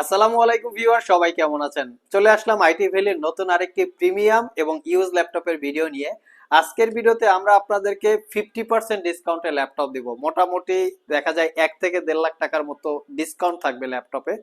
আসসালামু আলাইকুম ভিউয়ার, সবাই কেমন আছেন? চলে আসলাম আইটি ভ্যালির নতুন আরেকটি প্রিমিয়াম এবং ইউজ ল্যাপটপের ভিডিও নিয়ে। আজকের ভিডিওতে আমরা আপনাদেরকে ফিফটি পার্সেন্ট ডিসকাউন্টে ল্যাপটপ দিব। মোটামুটি দেখা যায় এক থেকে দেড় লাখ টাকার মতো ডিসকাউন্ট থাকবে ল্যাপটপে।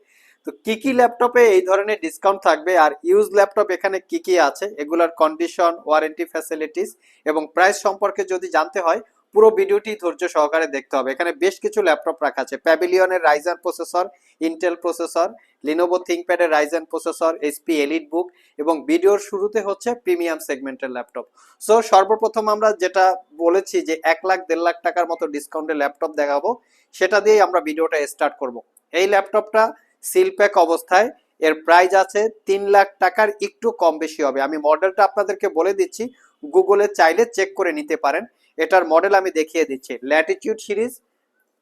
তো কি কি ল্যাপটপে এই ধরনের ডিসকাউন্ট থাকবে আর ইউজ ল্যাপটপ এখানে কি কি আছে? এগুলার কন্ডিশন ওয়ারেন্টি ফ্যাসিলিটিস এবং প্রাইস সম্পর্কে যদি জানতে হয় পুরো ভিডিওটি ধৈর্য সহকারে দেখতে হবে। এখানে বেশ কিছু ল্যাপটপ রাখা আছে। প্যাভিলিয়নের Ryzen processor Intel processor Lenovo থিঙ্কপ্যাডের Ryzen processor HP elite বুক এবং ভিডিওর শুরুতে হচ্ছে প্রিমিয়াম সেগমেন্টের ল্যাপটপ। সো সর্বপ্রথম আমরা যেটা বলেছি যে এক লাখ, দেড় লাখ টাকার মতো ডিসকাউন্টের ল্যাপটপ দেখাবো, সেটা দিয়েই আমরা ভিডিওটা স্টার্ট করব। এই ল্যাপটপটা সিল প্যাক অবস্থায়, এর প্রাইস আছে তিন লাখ টাকার, একটু কম বেশি হবে। আমি মডেলটা আপনাদেরকে বলে দিচ্ছি গুগলে চাইলে চেক করে নিতে পারেন। এটার মডেল আমি দেখিয়ে দিচ্ছি। Latitude series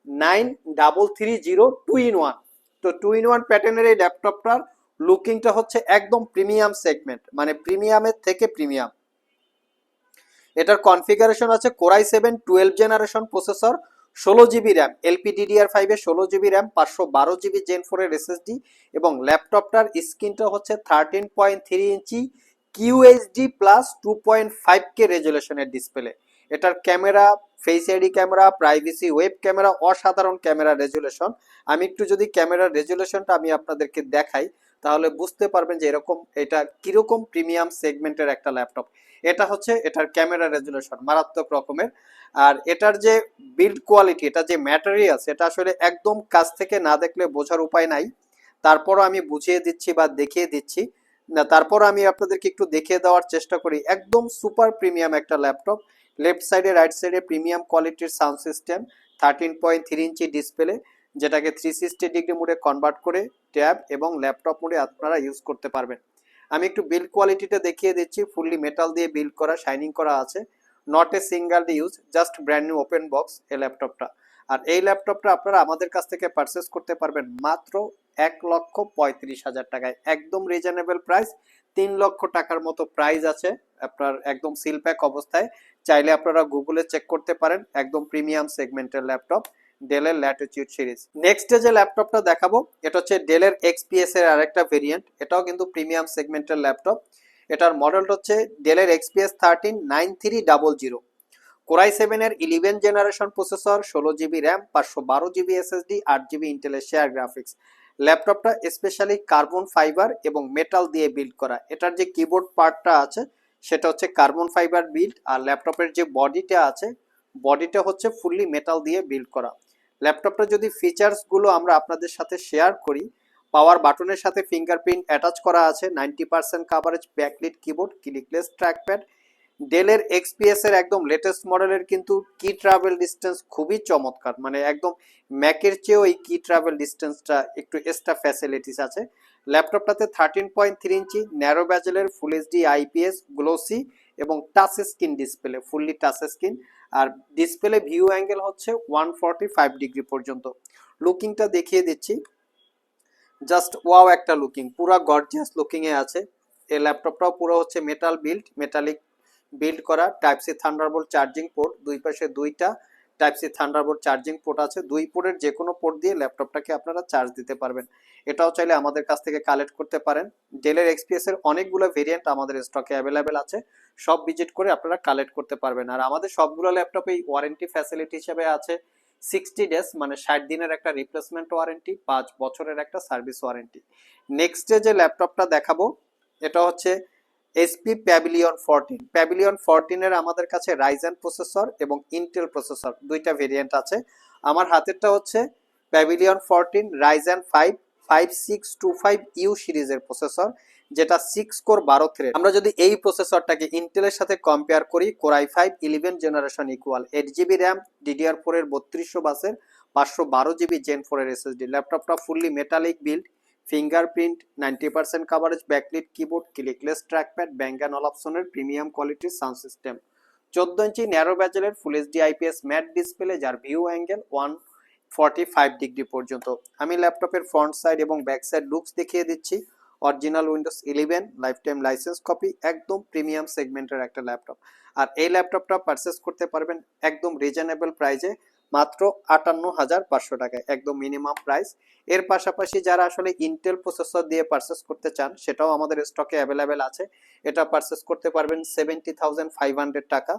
nine double three zero two in one তো টু ইন ওয়ান প্যাটার্নের এই ল্যাপটপটার লুকিংটা হচ্ছে একদম প্রিমিয়াম সেগমেন্ট মানে প্রিমিয়ামের থেকে প্রিমিয়াম এটার কনফিগারেশন আছে core i seven twelve generation processor ষোলো জিবি র্যাম এলপি ডিডিআর ফাইভে ষোলো জিবি র্যাম পাঁচশো বারো জিবি জেন ফোরের এসএসডি এবং ল্যাপটপটার স্ক্রিনটা হচ্ছে thirteen point three inch QHD plus two point five K রেজুলেশনের display এটার camera face ID camera privacy web camera অসাধারণ ক্যামেরা রেজুলেশন আমি একটু যদি ক্যামেরার রেজুলেশনটা আমি আপনাদেরকে দেখাই, তাহলে বুঝতে পারবেন যে এরকম, এটা কীরকম প্রিমিয়াম সেগমেন্টের একটা ল্যাপটপ এটা হচ্ছে, এটার ক্যামেরা রেজুলেশন মারাত্মক রকমের। আর এটার যে বিল্ড কোয়ালিটি এটা যে ম্যাটেরিয়ালস এটা আসলে একদম কাছ থেকে না দেখলে বোঝার উপায় নাই। তারপরও আমি বুঝিয়ে দিচ্ছি বা দেখিয়ে দিচ্ছি। তারপর আমি আপনাদেরকে একটু দেখিয়ে দেওয়ার চেষ্টা করি। একদম সুপার প্রিমিয়াম একটা ল্যাপটপ। লেফট সাইডে, রাইট সাইডে প্রিমিয়াম কোয়ালিটির sound system thirteen point three inch display যেটাকে থ্রি সিক্সটি ডিগ্রি মোডে কনভার্ট করে ট্যাব এবং ল্যাপটপ মোডে আপনারা ইউজ করতে পারবেন। আমি একটু বিল্ড কোয়ালিটিটা দেখিয়ে দিচ্ছি। ফুললি মেটাল দিয়ে বিল্ড করা শাইনিং করা আছে। Not a single use just brand new open box এই ল্যাপটপটা। আর এই ল্যাপটপটা আপনারা আমাদের কাছ থেকে পারচেস করতে পারবেন মাত্র এক লক্ষ পঁয়ত্রিশ হাজার টাকায়। একদম রিজনেবল প্রাইস তিন লক্ষ টাকার মতো প্রাইস আছে আপনার একদম সিল প্যাক অবস্থায়। চাইলে আপনারা গুগলে চেক করতে পারেন, একদম প্রিমিয়াম সেগমেন্টের ল্যাপটপ ডেলের ল্যাটিটিউড সিরিজ নেক্সট যে ল্যাপটপটা দেখাবো, এটা হচ্ছে ডেলের এক্সপিএস এর আরেকটা ভেরিয়েন্ট এটাও কিন্তু প্রিমিয়াম সেগমেন্টের ল্যাপটপ এটার মডেলটা হচ্ছে ডেলের XPS thirteen nine three double zero core i সেভেনের ইলেভেন জেনারেশন প্রসেসর ষোলো জিবি র্যাম পাঁচশো বারো জিবি এসএসডি আট জিবি ইন্টেলের শেয়ার গ্রাফিক্স ল্যাপটপটা স্পেশালি কার্বন ফাইবার এবং মেটাল দিয়ে বিল্ড করা। এটার যে কিবোর্ড পার্টটা আছে, সেটা হচ্ছে কার্বন ফাইবার বিল্ড আর ল্যাপটপের যে বডিটা আছে বডিটা হচ্ছে ফুললি মেটাল দিয়ে বিল্ড করা। ল্যাপটপটা যদি ফিচার্সগুলো আমরা আপনাদের সাথে শেয়ার করি পাওয়ার বাটনের সাথে ফিঙ্গারপ্রিন্ট অ্যাটাচ করা আছে ninety percent coverage backlit keyboard clickless trackpad ডেলের এক্সপিএস এর একদম লেটেস্ট মডেলের কিন্তু কি ট্রাভেল ডিস্টেন্স খুবই চমৎকার। মানে একদম ম্যাকের চেয়েও এই কি ট্রাভেল ডিস্টেন্সটা একটু এক্সট্রা ফ্যাসিলিটিস আছে। ল্যাপটপটাতে thirteen point three inch narrow ব্যাজেলের full HD IPS glossy এবং touch screen display fully touch screen আর ডিসপ্লে ভিউ অ্যাঙ্গেল হচ্ছে ওয়ান ফর্টি ফাইভ ডিগ্রি পর্যন্ত। লুকিংটা দেখিয়ে দিচ্ছি। জাস্ট ওয়াও একটা লুকিং পুরা গর্জিয়াস লুকিংয়ে আছে। এই ল্যাপটপটাও পুরো হচ্ছে মেটাল বিল্ড মেটালিক বিল্ড করা। Type C Thunderbolt charging port দুই পাশে দুইটা। Type C Thunderbolt charging port আছে। দুই পোর্টের যে কোনো পোর্ট দিয়ে ল্যাপটপটাকে আপনারা চার্জ দিতে পারবেন। এটাও চাইলে আমাদের কাছ থেকে কালেক্ট করতে পারেন। ডেলের এক্সপিএস এর অনেকগুলো ভেরিয়েন্ট আমাদের স্টকে অ্যাভেলেবেল আছে। সব ভিজিট করে আপনারা কালেক্ট করতে পারবেন। আর আমাদের সবগুলো ল্যাপটপে ওয়ারেন্টি ফ্যাসিলিটি হিসেবে আছে। সিক্সটি ডেজ মানে ষাট দিনের একটা রিপ্লেসমেন্ট ওয়ারেন্টি পাঁচ বছরের একটা সার্ভিস ওয়ারেন্টি নেক্সট ডে যে ল্যাপটপটা দেখাবো, এটা হচ্ছে এসপি প্যাভিলিয়ন ফোরটিন প্যাভিলিয়ন ফোরটিনের আমাদের কাছে রাইজেন প্রসেসর এবং ইন্টেল প্রসেসর দুইটা ভেরিয়েন্ট আছে। আমার হাতেরটা হচ্ছে Pavilion fourteen Ryzen five five six two five U সিরিজের প্রসেসর যেটা সিক্স কোর বারো থ্রেড আমরা যদি এই প্রসেসরটাকে ইন্টেলের সাথে কম্পেয়ার করি core i five eleven generation equal eight GB RAM DDR four এর বত্রিশশো বাসের পাঁচশো বারো জিবি জেন ফোর এর এসএসডি ল্যাপটপটা fully metallic build fingerprint, ninety percent coverage backlit keyboard clickless trackpad bang and all অপশনের প্রিমিয়াম কোয়ালিটির সাউন্ড সিস্টেম চোদ্দ ইঞ্চি narrow ব্যাজেলের full HD IPS matte display যার view angle one forty five degree পর্যন্ত। আমি ল্যাপটপের front side এবং back side looks দেখিয়ে দিচ্ছি। Original Windows eleven life time licence copy একদম প্রিমিয়াম সেগমেন্টের একটা ল্যাপটপ আর এই ল্যাপটপটা পারচেস করতে পারবেন একদম রিজনেবল প্রাইজে মাত্র আটান্ন হাজার পাঁচশো টাকায়, একদম মিনিমাম প্রাইস এর পাশাপাশি যারা আসলে ইন্টেল প্রসেসর দিয়ে পারচেস করতে চান, সেটাও আমাদের স্টকে অ্যাভেলেবেল আছে। এটা পারচেস করতে পারবেন সেভেন্টি থাউজেন্ড ফাইভ হান্ড্রেড টাকা।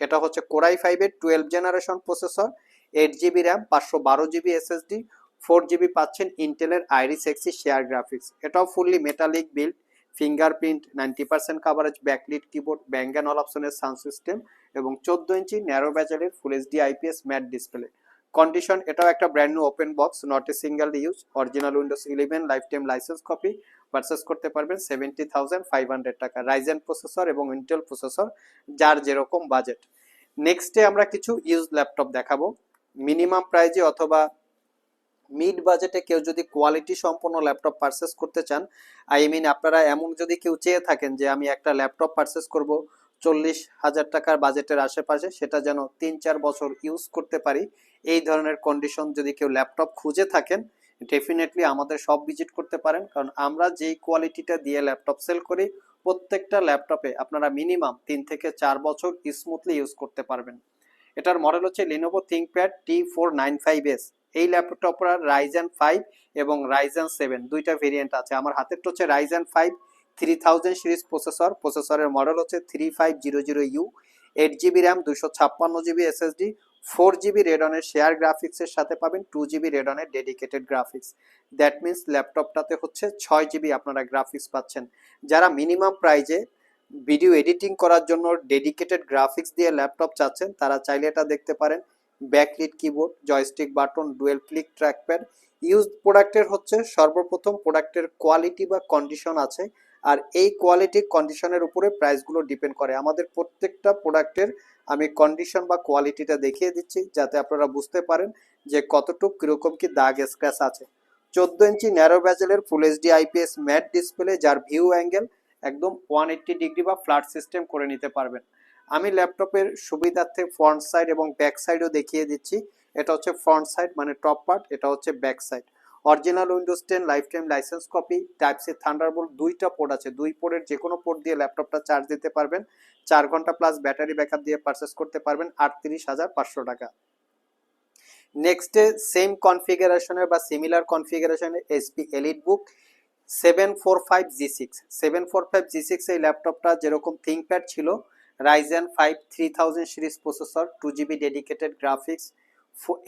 এটা হচ্ছে কোরাই ফাইভের twelve generation processor eight GB RAM পাঁচশো বারো জিবি এসএসডি ফোর জিবি পাচ্ছেন ইন্টেলের আইরিস এক্সি শেয়ার গ্রাফিক্স এটাও fully metallic build fingerprint ninety percent coverage backlit keyboard bang all অপশনের সাউন্ড সিস্টেম এবং চোদ্দ ইঞ্চি narrow ব্যাচারের full HD IPS matte display condition এটাও একটা brand new open box not a single use original Windows eleven life time licence copy purchase করতে পারবেন seventy thousand five hundred টাকা। Ryzen processor এবং Intel processor যার যেরকম budget নেক্সটে আমরা কিছু ইউজ ল্যাপটপ দেখাবো। মিনিমাম প্রাইজে অথবা মিড বাজেটে কেউ যদি কোয়ালিটি সম্পন্ন ল্যাপটপ পারচেস করতে চান আই মিন আপনারা এমন যদি কেউ চেয়ে থাকেন যে আমি একটা ল্যাপটপ পারচেস করব চল্লিশ হাজার টাকার বাজেটের আশেপাশে সেটা যেন তিন চার বছর ইউজ করতে পারি। এই ধরনের কন্ডিশন যদি কেউ ল্যাপটপ খুঁজে থাকেন ডেফিনেটলি আমাদের সব ভিজিট করতে পারেন। কারণ আমরা যেই কোয়ালিটিটা দিয়ে ল্যাপটপ সেল করি, প্রত্যেকটা ল্যাপটপে আপনারা মিনিমাম তিন থেকে চার বছর স্মুথলি ইউজ করতে পারবেন। এটার মডেল হচ্ছে Lenovo ThinkPad T four nine five S এই ল্যাপটপটার রাইজেন ফাইভ এবং রাইজেন সেভেন দুইটা ভেরিয়েন্ট আছে। আমার হাতেরটা হচ্ছে Ryzen five three thousand series processor প্রসেসরের মডেল হচ্ছে three five zero zero U eight GB RAM দুশো ছাপ্পান্ন জিবি এসএসডি ফোর জিবি রেডনের শেয়ার গ্রাফিক্সের সাথে পাবেন টু জিবি রেডনের ডেডিকেটেড গ্রাফিক্স দ্যাট মিনস ল্যাপটপটাতে হচ্ছে ছয় জিবি আপনারা গ্রাফিক্স পাচ্ছেন। যারা মিনিমাম প্রাইজে ভিডিও এডিটিং করার জন্য ডেডিকেটেড গ্রাফিক্স দিয়ে ল্যাপটপ চাচ্ছেন, তারা চাইলে এটা দেখতে পারেন। Backlit keyboard joystick button dual click trackpad use প্রোডাক্টের হচ্ছে সর্বপ্রথম প্রোডাক্টের কোয়ালিটি বা কন্ডিশন আছে। আর এই কোয়ালিটি কন্ডিশনের উপরে প্রাইসগুলো ডিপেন্ড করে। আমাদের প্রত্যেকটা প্রোডাক্টের আমি কন্ডিশন বা কোয়ালিটিটা দেখিয়ে দিচ্ছি, যাতে আপনারা বুঝতে পারেন যে কতটুকু কীরকম কি দাগ স্ক্র্যাচ আছে। চোদ্দ ইঞ্চি narrow ব্যাজেলের full HD IPS matte display যার ভিউ অ্যাঙ্গেল একদম ওয়ান এইট্টি ডিগ্রি বা ফ্ল্যাট সিস্টেম করে নিতে পারবেন। আমি ল্যাপটপের সুবিধার্থে ফ্রন্ট সাইড এবং ব্যাক সাইডও দেখিয়ে দিচ্ছি। এটা হচ্ছে ফ্রন্ট সাইড মানে টপ পার্ট এটা হচ্ছে back side original Windows ten life time licence copy type C Thunderbolt দুইটা পোর্ট আছে। দুই পোর্টের যে কোনো পোর্ট দিয়ে ল্যাপটপটা চার্জ দিতে পারবেন। চার ঘণ্টা প্লাস ব্যাটারি ব্যাকআপ দিয়ে পারচেস করতে পারবেন আটত্রিশ হাজার পাঁচশো টাকা। নেক্সটে সেম কনফিগারেশনের বা similar কনফিগারেশনের HP EliteBook seven four five G six seven four five G six এই ল্যাপটপটা যেরকম থিঙ্কপ্যাড ছিল Ryzen five three thousand series processor two GB dedicated graphics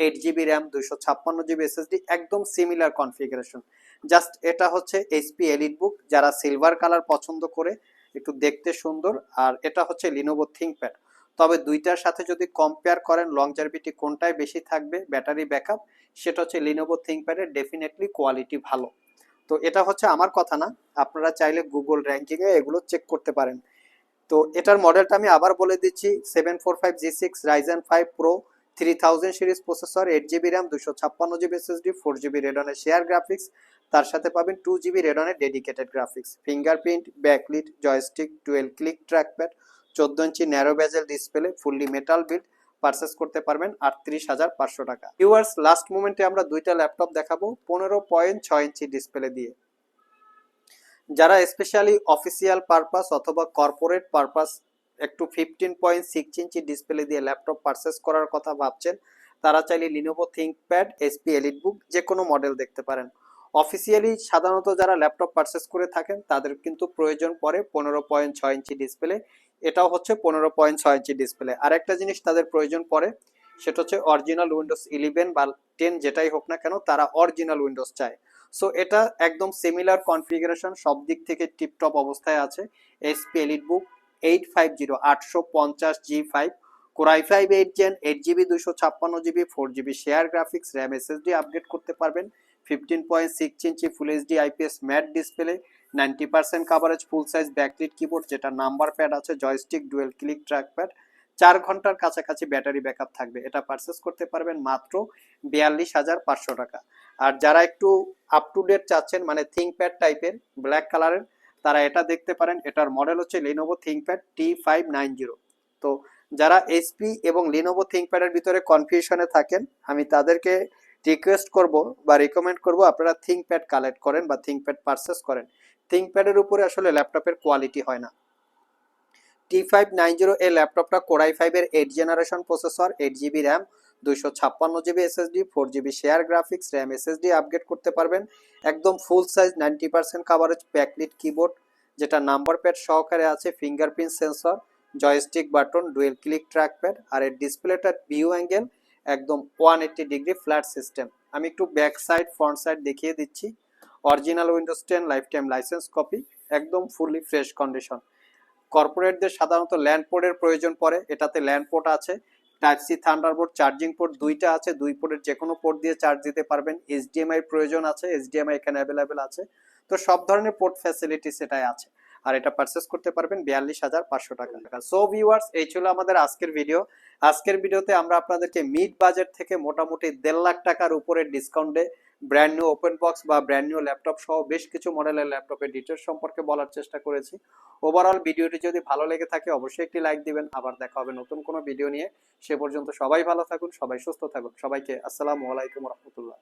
eight GB RAM দুইশো ছাপ্পান্ন জিবি এসএসডি একদম সিমিলার কনফিগারেশন জাস্ট এটা হচ্ছে HP elite বুক যারা সিলভার কালার পছন্দ করে, একটু দেখতে সুন্দর, আর এটা হচ্ছে লিনোভো থিঙ্কপ্যাড তবে দুইটার সাথে যদি কম্পেয়ার করেন লংজারভিটি কোনটায় বেশি থাকবে ব্যাটারি ব্যাকআপ সেটা হচ্ছে লিনোভো থিঙ্কপ্যাডের ডেফিনেটলি কোয়ালিটি ভালো। তো এটা হচ্ছে আমার কথা না, আপনারা চাইলে গুগল র্যাঙ্কিংয়ে এগুলো চেক করতে পারেন। তো এটার মডেলটা আমি আবার বলে দিচ্ছি seven four five G six Ryzen five pro three thousand series processor eight GB RAM দুশো ছাপ্পান্ন জিবি এসএসডি ফোর জিবি রেডনের শেয়ার গ্রাফিক্স তার সাথে পাবেন two GB রেডনের dedicated graphics fingerprint backlit joystick dual click trackpad চোদ্দ inch narrow bezel display fully metal build purchase করতে পারবেন আটত্রিশ হাজার পাঁচশো টাকা। ভিউয়ার্স লাস্ট মোমেন্টে আমরা দুইটা ল্যাপটপ দেখাবো, পনেরো পয়েন্ট ছয় ইঞ্চি ডিসপ্লে দিয়ে। যারা স্পেশালি অফিসিয়াল পারপাস অথবা কর্পোরেট পারপাস একটু fifteen point six inch display দিয়ে ল্যাপটপ পারচেস করার কথা ভাবছেন, তারা চাইলে Lenovo ThinkPad SP elite book যে কোনো মডেল দেখতে পারেন। অফিসিয়ালি সাধারণত যারা ল্যাপটপ পারচেস করে থাকেন, তাদের কিন্তু প্রয়োজন পড়ে পনেরো পয়েন্ট ছয় ইঞ্চি ডিসপ্লে এটাও হচ্ছে পনেরো পয়েন্ট ছয় ইঞ্চি ডিসপ্লে আর একটা জিনিস তাদের প্রয়োজন পড়ে, সেটা হচ্ছে অরিজিনাল উইন্ডোজ ইলেভেন বা টেন যেটাই হোক না কেন, তারা অরিজিনাল উইন্ডোজ চায়। সো এটা একদম সিমিলার কনফিগারেশন সব দিক থেকে টিপটপ অবস্থায় আছে। SP EliteBook eight five zero আটশো পঞ্চাশ G five core i five eight gen eight GB দুশো ছাপ্পান্ন GB four GB share graphics RAM SSD update করতে পারবেন। Fifteen point six inch full HD IPS matte display ninety percent coverage full size backlit keyboard যেটা number pad আছে joystick dual click track pad চার ঘণ্টার কাছাকাছি battery backup থাকবে। এটা purchase করতে পারবেন মাত্র বিয়াল্লিশ হাজার পাঁচশো টাকা। আর যারা একটু আপ টু ডেট চাচ্ছেন মানে থিঙ্কপ্যাড টাইপের ব্ল্যাক কালারের তারা এটা দেখতে পারেন, এটার মডেল হচ্ছে Lenovo ThinkPad T five nine zero তো যারা এসপি এবং লিনোভো থিঙ্কপ্যাডের ভিতরে কনফিউশনে থাকেন, আমি তাদেরকে রিকোয়েস্ট করব বা রিকমেন্ড করব আপনারা থিঙ্কপ্যাড কালেক্ট করেন বা থিঙ্কপ্যাড পারচেস করেন। থিঙ্কপ্যাডের উপরে আসলে ল্যাপটপের কোয়ালিটি হয় না। টি ফাইভ নাইন জিরো এই ল্যাপটপটা কোরাই ফাইভের eight generation processor eight GB RAM দুইশো ছাপ্পান্ন GB SSD four GB share graphics RAM SSD upgrade করতে পারবেন। একদম full size ninety percent coverage backlit keyboard যেটা নাম্বার প্যাড সহকারে আছে fingerprint sensor joystick button dual click track pad আর এর ডিসপ্লেটা ভিউ অ্যাঙ্গেল একদম one eighty degree flat system আমি একটু ব্যাক সাইড ফ্রন্ট সাইড দেখিয়ে দিচ্ছি। Original Windows ten lifetime license copy একদম ফুললি ফ্রেশ কন্ডিশন কর্পোরেটদের সাধারণত ল্যান্ড পোর্টের প্রয়োজন পড়ে, এটাতে ল্যান্ড পোর্ট আছে। Type C thunderboard charging port দুইটা আছে, দুই পোর্টের যে কোনো পোর্ট দিয়ে চার্জ দিতে পারবেন। এইচডিএমআই প্রয়োজন আছে এইচডিএমআই এখানে অ্যাভেলেবেল আছে। তো সব ধরনের পোর্ট ফ্যাসিলিটি সেটাই আছে। আর এটা পারচেস করতে পারবেন বিয়াল্লিশ হাজার পাঁচশো টাকা। সো ভিউয়ার্স এই ছিল আমাদের আজকের ভিডিও আজকের ভিডিওতে আমরা আপনাদেরকে মিড বাজেট থেকে মোটামুটি দেড় লাখ টাকার উপরে ডিসকাউন্টে ব্র্যান্ড নিউ ওপেন বক্স বা ব্র্যান্ড নিউ ল্যাপটপ সহ বেশ কিছু মডেলের ল্যাপটপের ডিটেলস সম্পর্কে বলার চেষ্টা করেছি। ওভারঅল ভিডিওটি যদি ভালো লেগে থাকে, অবশ্যই একটি লাইক দিবেন। আবার দেখা হবে নতুন কোনো ভিডিও নিয়ে। সে পর্যন্ত সবাই ভালো থাকুন, সবাই সুস্থ থাকুন। সবাইকে আসসালামু আলাইকুম রহমতুল্লাহ।